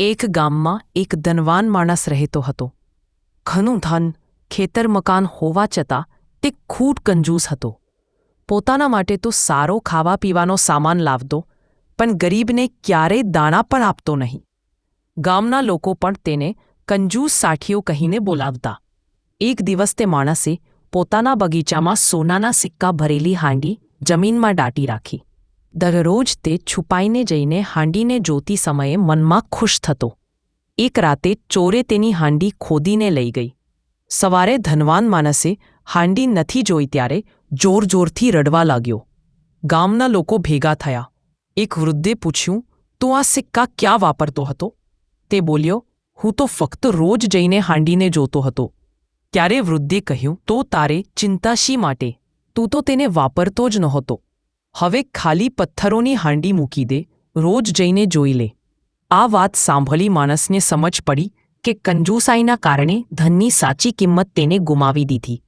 એક ગામમાં એક ધનવાન માણસ રહેતો હતો. ઘણું ધન, ખેતર મકાન હોવા છતાં તે ખૂટ કંજૂસ હતો. પોતાના માટે તો સારો ખાવા પીવાનો સામાન લાવતો, પણ ગરીબને ક્યારેય દાણા પણ આપતો નહીં. ગામના લોકો પણ તેને કંજૂસ સાઠીઓ કહીને બોલાવતા. એક દિવસ તે માણસે પોતાના બગીચામાં સોનાના સિક્કા ભરેલી હાંડી જમીનમાં દાટી રાખી. દરરોજ તે છુપાઈને જઈને હાંડીને જોતી સમયે મનમાં ખુશ થતો. એક રાતે ચોરે તેની હાંડી ખોદીને લઈ ગઈ. સવારે ધનવાન માણસે હાંડી નથી જોઈ ત્યારે જોર જોરથી રડવા લાગ્યો. ગામના લોકો ભેગા થયા. એક વૃદ્ધે પૂછ્યું, તું આ સિક્કા ક્યાં વાપરતો હતો? તે બોલ્યો, હું તો ફક્ત રોજ જઈને હાંડીને જોતો હતો. ત્યારે વૃદ્ધે કહ્યું, તો તારે ચિંતા શી માટે. તું તો તેને વાપરતો જ નહોતો. હવે ખાલી પથ્થરોની હાંડી મૂકી દે, રોજ જઈને જોઈ લે. આ વાત સાંભળી માણસને સમજ પડી કે કંજૂસાઈના કારણે ધનની સાચી કિંમત તેને ગુમાવી દીધી.